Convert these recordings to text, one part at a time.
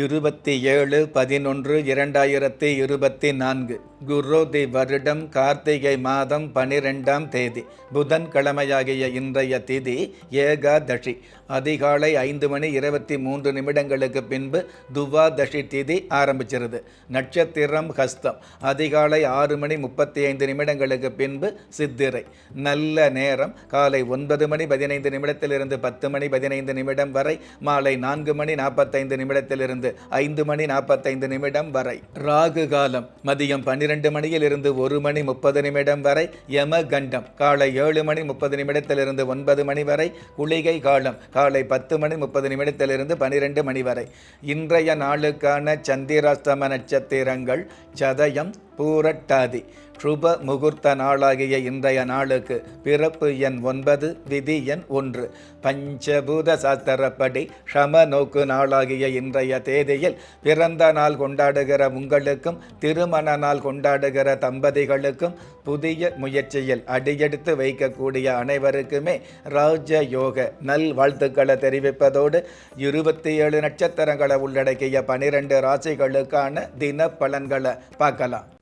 இருபத்தி ஏழு பதினொன்று இரண்டாயிரத்தி இருபத்தி நான்கு குரோதி வருடம் கார்த்திகை மாதம் பனிரெண்டாம் தேதி புதன்கிழமையாகிய இன்றைய திதி ஏகாதசி. அதிகாலை ஐந்து மணி இருபத்தி மூன்று நிமிடங்களுக்கு பின்பு துவாதசி திதி ஆரம்பிச்சிருது. நட்சத்திரம் ஹஸ்தம். அதிகாலை ஆறு மணி முப்பத்தி ஐந்து நிமிடங்களுக்கு பின்பு சித்திரை. நல்ல நேரம். காலை ஒன்பது மணி பதினைந்து நிமிடத்திலிருந்து பத்து மணி பதினைந்து நிமிடம் வரை. மாலை நான்கு மணி நாற்பத்தைந்து நிமிடத்திலிருந்து ஐந்து மணி நாற்பத்தைந்து நிமிடம் வரை. ராகு காலம். மதியம் பன்னிரண்டு மணியிலிருந்து ஒரு மணி முப்பது நிமிடம் வரை. யம கண்டம் காலை ஏழு மணி முப்பது நிமிடத்திலிருந்து ஒன்பது மணி வரை. குளிகை காலம். காலை பத்து மணி முப்பது நிமிடத்திலிருந்து பனிரெண்டு மணி வரை. இன்றைய நாளுக்கான சந்திராஸ்தம நட்சத்திரங்கள் சதயம் பூரட்டாதி. சுப முகூர்த்த நாளாகிய இன்றைய நாளுக்கு பிறப்பு எண் ஒன்பது விதி எண் ஒன்று. பஞ்சபூத சாஸ்திரப்படி ஷம நோக்கு நாளாகிய இன்றைய தேதியில் பிறந்த நாள் கொண்டாடுகிற உங்களுக்கும் திருமண நாள் கொண்டாடுகிற தம்பதிகளுக்கும் புதிய முயற்சியில் அடியெடுத்து வைக்கக்கூடிய அனைவருக்குமே ராஜ யோக நல் வாழ்த்துக்களை தெரிவிப்பதோடு இருபத்தி ஏழு நட்சத்திரங்களை உள்ளடக்கிய பனிரெண்டு ராசிகளுக்கான தின பலன்களை பார்க்கலாம்.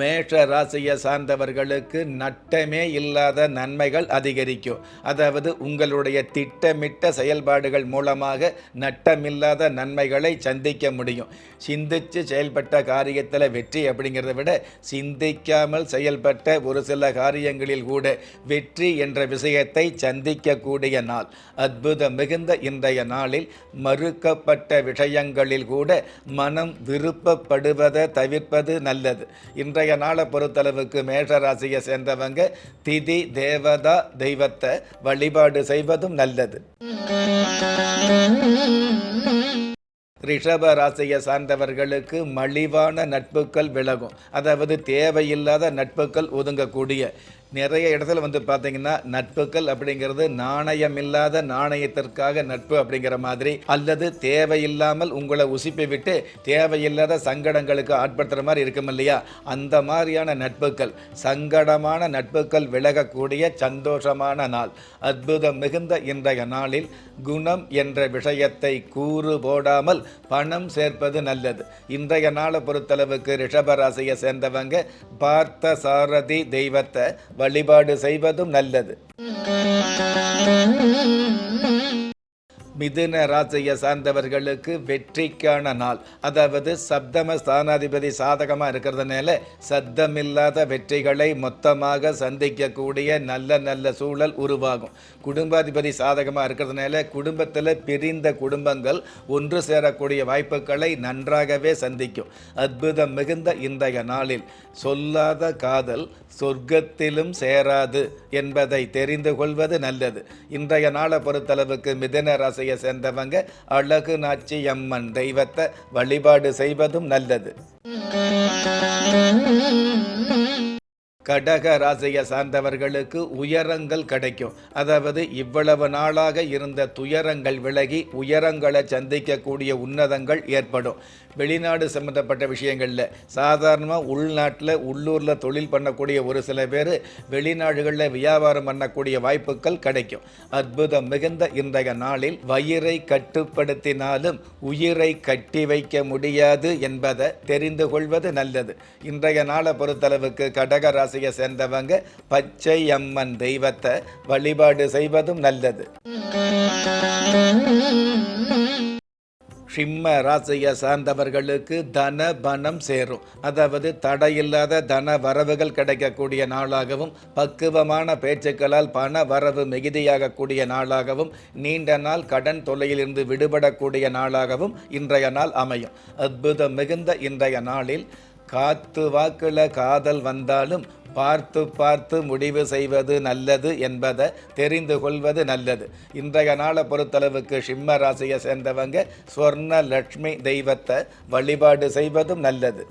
மேஷ ராசியை சார்ந்தவர்களுக்கு நட்டமே இல்லாத நன்மைகள் அதிகரிக்கும். அதாவது உங்களுடைய திட்டமிட்ட செயல்பாடுகள் மூலமாக நட்டமில்லாத நன்மைகளை சந்திக்க முடியும். சிந்தித்து செயல்பட்ட காரியத்தில் வெற்றி அப்படிங்கிறத விட சிந்திக்காமல் செயல்பட்ட ஒரு சில காரியங்களில் கூட வெற்றி என்ற விஷயத்தை சந்திக்கக்கூடிய நாள். அற்புதம் மிகுந்த இன்றைய நாளில் மறுக்கப்பட்ட விஷயங்களில் கூட மனம் விருப்பப்படுவதை தவிர்ப்பது நல்லது. இன்றைய நாளை பொறுத்தளவுக்கு மேஷராசியை சேர்ந்தவங்க திதி தேவதா தெய்வத்தை வழிபாடு செய்வதும் நல்லது. ரிஷப ராசியை சார்ந்தவர்களுக்கு மலிவான நட்புகள் விலகும். அதாவது தேவையில்லாத நட்புகள் ஒதுங்கக்கூடிய நிறைய இடத்துல வந்து பார்த்தீங்கன்னா நட்புகள் அப்படிங்கிறது நாணயமில்லாத நாணயத்திற்காக நட்பு அப்படிங்கிற மாதிரி அல்லது தேவையில்லாமல் உங்களை உசிப்பி விட்டு தேவையில்லாத சங்கடங்களுக்கு ஆட்படுத்துகிற மாதிரி இருக்கும் இல்லையா? அந்த மாதிரியான நட்புகள் சங்கடமான நட்புகள் விலகக்கூடிய சந்தோஷமான நாள் அற்புதம் மிகுந்த இன்றைய நாளில் குணம் என்ற விஷயத்தை கூறு போடாமல் பணம் சேர்ப்பது நல்லது. இன்றைய நாளை பொறுத்தளவுக்கு ரிஷபராசியை சேர்ந்தவங்க பார்த்த சாரதி தெய்வத்தை வழிபாடு செய்வதும் நல்லது. மிதுன ராசியை சார்ந்தவர்களுக்கு வெற்றிக்கான நாள். அதாவது சப்தம ஸ்தானாதிபதி சாதகமாக இருக்கிறதுனால சத்தமில்லாத வெற்றிகளை மொத்தமாக சந்திக்கக்கூடிய நல்ல நல்ல சூழல் உருவாகும். குடும்பாதிபதி சாதகமாக இருக்கிறதுனால குடும்பத்தில் பிரிந்த குடும்பங்கள் ஒன்று சேரக்கூடிய வாய்ப்புகளை நன்றாகவே சந்திக்கும். அற்புதம் மிகுந்த இன்றைய நாளில். சொல்லாத காதல் சொர்க்கத்திலும் சேராது என்பதை தெரிந்து கொள்வது நல்லது. இன்றைய நாளை பொறுத்தளவுக்கு மிதன ராசியை சேர்ந்தவங்க அழகு நாச்சி அம்மன் தெய்வத்தை வழிபாடு செய்வதும் நல்லது. கடக ராசியை சார்ந்தவர்களுக்கு உயரங்கள் கிடைக்கும். அதாவது இவ்வளவு நாளாக இருந்த துயரங்கள் விலகி உயரங்களை சந்திக்கக்கூடிய உன்னதங்கள் ஏற்படும். வெளிநாடு சம்மந்தப்பட்ட விஷயங்களில் சாதாரணமாக உள்நாட்டில் உள்ளூரில் தொழில் பண்ணக்கூடிய ஒரு சில பேர் வெளிநாடுகளில் வியாபாரம் பண்ணக்கூடிய வாய்ப்புகள் கிடைக்கும். அற்புதம் மிகுந்த இன்றைய நாளில் வயிறை கட்டுப்படுத்தினாலும் உயிரை கட்டி வைக்க முடியாது என்பதை தெரிந்து கொள்வது நல்லது. இன்றைய நாளை பொறுத்தளவுக்கு கடக ராசியை சேர்ந்தவங்க பச்சை அம்மன் தெய்வத்தை வழிபாடு செய்வதும் நல்லது. சிம்ம ராசியை சார்ந்தவர்களுக்கு தன பணம் சேரும். அதாவது தடையில்லாத தன வரவுகள் கிடைக்கக்கூடிய நாளாகவும் பக்குவமான பேச்சுக்களால் பண வரவு மிகுதியாகக்கூடிய நாளாகவும் நீண்ட நாள் கடன் தொல்லையிலிருந்து விடுபடக்கூடிய நாளாகவும் இன்றைய நாள் அமையும். அற்புதம் மிகுந்த இன்றைய நாளில் காத்து வாக்கில் காதல் வந்தாலும் பார்த்து பார்த்து முடிவு செய்வது நல்லது என்பதை தெரிந்து கொள்வது நல்லது. இன்றைய நாளை பொறுத்தளவுக்கு சிம்ம ராசியை சேர்ந்தவங்க ஸ்வர்ண லட்சுமி தெய்வத்தை வழிபாடு செய்வதும் நல்லது.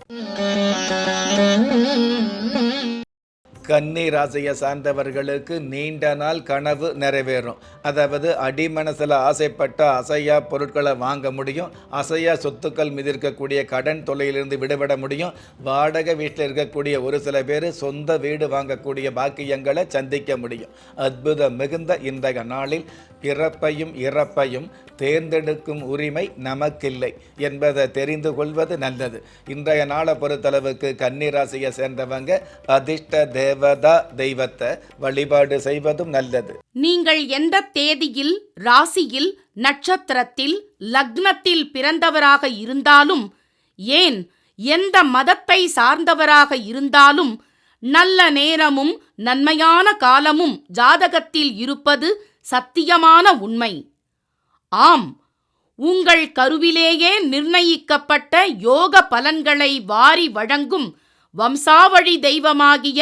கன்னி ராசியை சார்ந்தவர்களுக்கு நீண்ட நாள் கனவு நிறைவேறும். அதாவது அடிமனசில் ஆசைப்பட்ட அசையா பொருட்களை வாங்க முடியும். அசையா சொத்துக்கள் மீது இருக்கக்கூடிய கடன் தொல்லையிலிருந்து விடுபட முடியும். வாடகை வீட்டில் இருக்கக்கூடிய ஒரு சில பேர் சொந்த வீடு வாங்கக்கூடிய பாக்கியங்களை சந்திக்க முடியும். அற்புதம் மிகுந்த இன்றைய நாளில் பிறப்பையும் இறப்பையும் தேர்ந்தெடுக்கும் உரிமை நமக்கில்லை என்பதை தெரிந்து கொள்வது நல்லது. இன்றைய நாளை பொறுத்தளவுக்கு கன்னிராசியை சேர்ந்தவங்க அதிர்ஷ்ட தேவ தேவதா தெய்வத்தை வழிபாடு செய்வதும் நல்லது. நீங்கள் எந்த தேதியில் ராசியில் நட்சத்திரத்தில் லக்னத்தில் பிறந்தவராக இருந்தாலும் ஏன் எந்த மதத்தை சார்ந்தவராக இருந்தாலும் நல்ல நேரமும் நன்மையான காலமும் ஜாதகத்தில் இருப்பது சத்தியமான உண்மை. ஆம் உங்கள் கருவிலேயே நிர்ணயிக்கப்பட்ட யோக பலன்களை வாரி வழங்கும் வம்சாவழி தெய்வமாகிய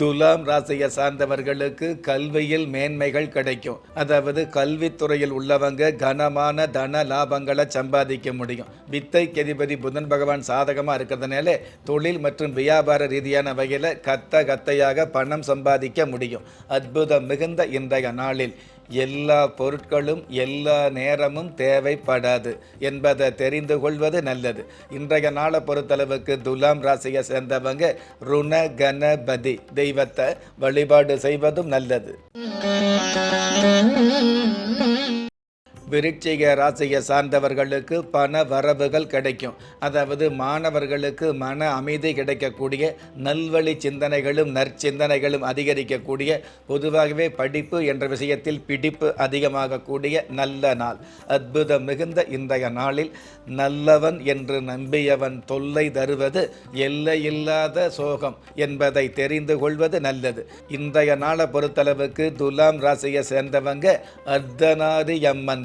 துலாம் ராசியை சார்ந்தவர்களுக்கு கல்வியில் மேன்மைகள் கிடைக்கும். அதாவது கல்வித்துறையில் உள்ளவங்க கனமான தன லாபங்களை சம்பாதிக்க முடியும். வித்தை கதிபதி புதன் பகவான் சாதகமாக இருக்கிறதுனால தொழில் மற்றும் வியாபார ரீதியான வகையில் கத்த கத்தையாக பணம் சம்பாதிக்க முடியும். அற்புதம் மிகுந்த இன்றைய நாளில். எல்லா பொருட்களும் எல்லா நேரமும் தேவைப்படாது என்பதை தெரிந்து கொள்வது நல்லது. இன்றைய நாளை பொறுத்தளவுக்கு துலாம் ராசியை சேர்ந்தவங்க ருண கணபதி தெய்வத்தை வழிபாடு செய்வதும் நல்லது. விருட்சிக ராசியை சார்ந்தவர்களுக்கு பண வரவுகள் கிடைக்கும். அதாவது மாணவர்களுக்கு மன அமைதி கிடைக்கக்கூடிய நல்வழி சிந்தனைகளும் நற்சிந்தனைகளும் அதிகரிக்கக்கூடிய பொதுவாகவே படிப்பு என்ற விஷயத்தில் பிடிப்பு அதிகமாகக்கூடிய நல்ல நாள். அற்புதம் மிகுந்த இன்றைய நாளில் நல்லவன் என்று நம்பியவன் தொல்லை தருவது எல்லையில்லாத சோகம் என்பதை தெரிந்து கொள்வது நல்லது. இன்றைய நாளை பொறுத்தளவுக்கு துலாம் ராசியை சேர்ந்தவங்க அர்த்தநாதி அம்மன்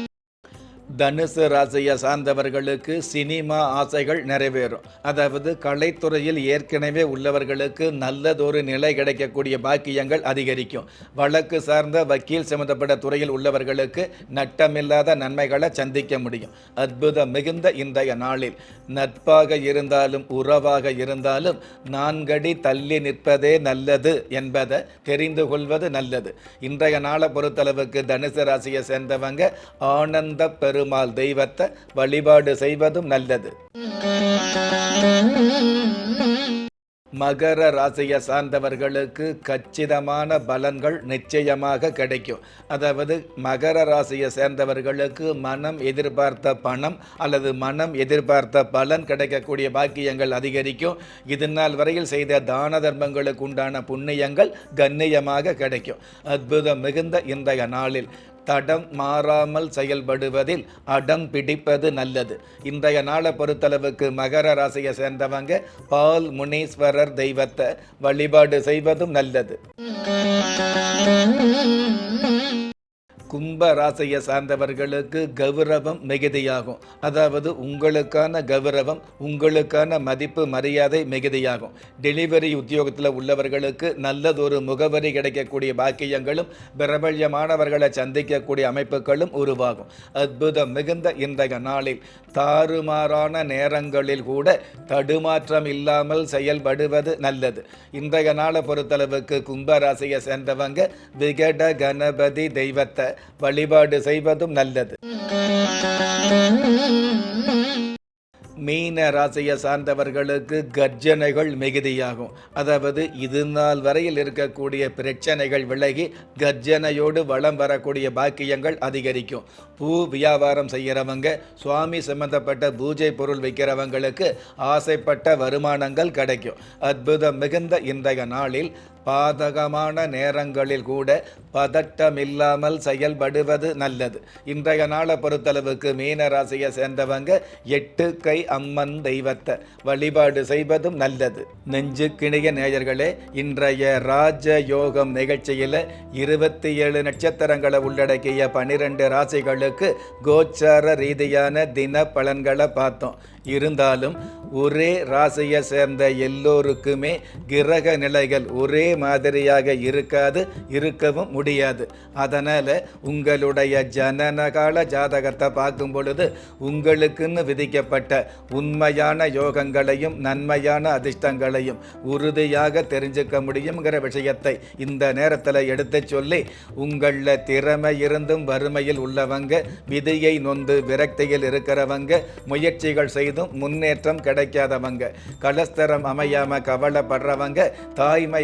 தனுசு ராசியை சார்ந்தவர்களுக்கு சினிமா ஆசைகள் நிறைவேறும். அதாவது கலைத்துறையில் ஏற்கனவே உள்ளவர்களுக்கு நல்லதொரு நிலை கிடைக்கக்கூடிய பாக்கியங்கள் அதிகரிக்கும். வழக்கு சார்ந்த வக்கீல் சம்பந்தப்பட்ட துறையில் உள்ளவர்களுக்கு நட்டமில்லாத நன்மைகளை சந்திக்க முடியும். அற்புதம் மிகுந்த இன்றைய நாளில். நட்பாக இருந்தாலும் உறவாக இருந்தாலும் நான்கடி தள்ளி நிற்பதே நல்லது என்பதை தெரிந்து கொள்வது நல்லது. இன்றைய நாளை பொறுத்தளவுக்கு தனுசு ராசியை சேர்ந்தவங்க ஆனந்த பெரும் பெருமாள் தெய்வத்தை வழிபாடு செய்வதும் நல்லது. மகர ராசியை சார்ந்தவர்களுக்கு கச்சிதமான பலன்கள் நிச்சயமாக கிடைக்கும். அதாவது மகர ராசியை சேர்ந்தவர்களுக்கு மனம் எதிர்பார்த்த பணம் அல்லது மனம் எதிர்பார்த்த பலன் கிடைக்கக்கூடிய பாக்கியங்கள் அதிகரிக்கும். இது நாள் வரையில் செய்த தான தர்மங்களுக்கு உண்டான புண்ணியங்கள் கண்ணியமாக கிடைக்கும். அற்புதம் மிகுந்த இன்றைய நாளில். தடம் மாறாமல் செயல்படுவதில் அடம் பிடிப்பது நல்லது. இன்றைய நாளை பொறுத்தளவுக்கு மகர ராசியை சேர்ந்தவங்க பால் முனீஸ்வரர் தெய்வத்தை வழிபாடு செய்வதும் நல்லது. கும்ப ராசியை சார்ந்தவர்களுக்கு கௌரவம் மிகுதியாகும். அதாவது உங்களுக்கான கௌரவம் உங்களுக்கான மதிப்பு மரியாதை மிகுதியாகும். டெலிவரி உத்தியோகத்தில் உள்ளவர்களுக்கு நல்லதொரு முகவரி கிடைக்கக்கூடிய பாக்கியங்களும் பிரபல்யமானவர்களை சந்திக்கக்கூடிய அமைப்புகளும் உருவாகும். அற்புதம் மிகுந்த இன்றைய நாளில் தாறுமாறான நேரங்களில் கூட தடுமாற்றம் இல்லாமல் செயல்படுவது நல்லது. இன்றைய நாளை பொறுத்தளவுக்கு கும்பராசியை சேர்ந்தவங்க விகட கணபதி தெய்வத்தை வழிபாடு செய்வதும் நல்லது. மீன ராசியை சார்ந்தவர்களுக்கு கர்ஜனைகள் மிகுதியாகும். அதாவது இது நாள் வரையில் இருக்கக்கூடிய பிரச்சனைகள் விலகி கர்ஜனையோடு வளம் வரக்கூடிய பாக்கியங்கள் அதிகரிக்கும். பூ வியாபாரம் செய்கிறவங்க சுவாமி சம்பந்தப்பட்ட பூஜை பொருள் விற்கிறவங்களுக்கு ஆசைப்பட்ட வருமானங்கள் கிடைக்கும். அற்புதம் மிகுந்த இன்றைய நாளில் பாதகமான நேரங்களில் கூட பதட்டமில்லாமல் செயல்படுவது நல்லது. இன்றைய நாளை பொறுத்தளவுக்கு மீன ராசியை சேர்ந்தவங்க எட்டு கை அம்மன் தெய்வத்தை வழிபாடு செய்வதும் நல்லது. நெஞ்சு கிணிய நேயர்களே இன்றைய ராஜ யோகம் நிகழ்ச்சியில் இருபத்தி ஏழு நட்சத்திரங்களை உள்ளடக்கிய பனிரெண்டு ராசிகளுக்கு கோச்சார ரீதியான தின பலன்களை பார்த்தோம். இருந்தாலும் ஒரே ராசியை சேர்ந்த எல்லோருக்குமே கிரக நிலைகள் ஒரே மாதிரியாக இருக்காது இருக்கவும் முடியாது. அதனால் உங்களுடைய ஜனனகால ஜாதகத்தை பார்க்கும் பொழுது உங்களுக்குன்னு விதிக்கப்பட்ட உண்மையான யோகங்களையும் நன்மையான அதிர்ஷ்டங்களையும் உறுதியாக தெரிஞ்சுக்க முடியுங்கிற விஷயத்தை இந்த நேரத்தில் எடுத்து சொல்லி உங்களில் திறமை இருந்தும் வறுமையில் உள்ளவங்க விதியை நொந்து விரக்தியில் இருக்கிறவங்க முயற்சிகள் செய்தும் முன்னேற்றம் கிடைக்காதவங்க கலஸ்தரம் அமையாமல் கவலைப்படுறவங்க தாய்மை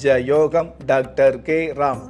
யோகம் டாக்டர் கே ராம்.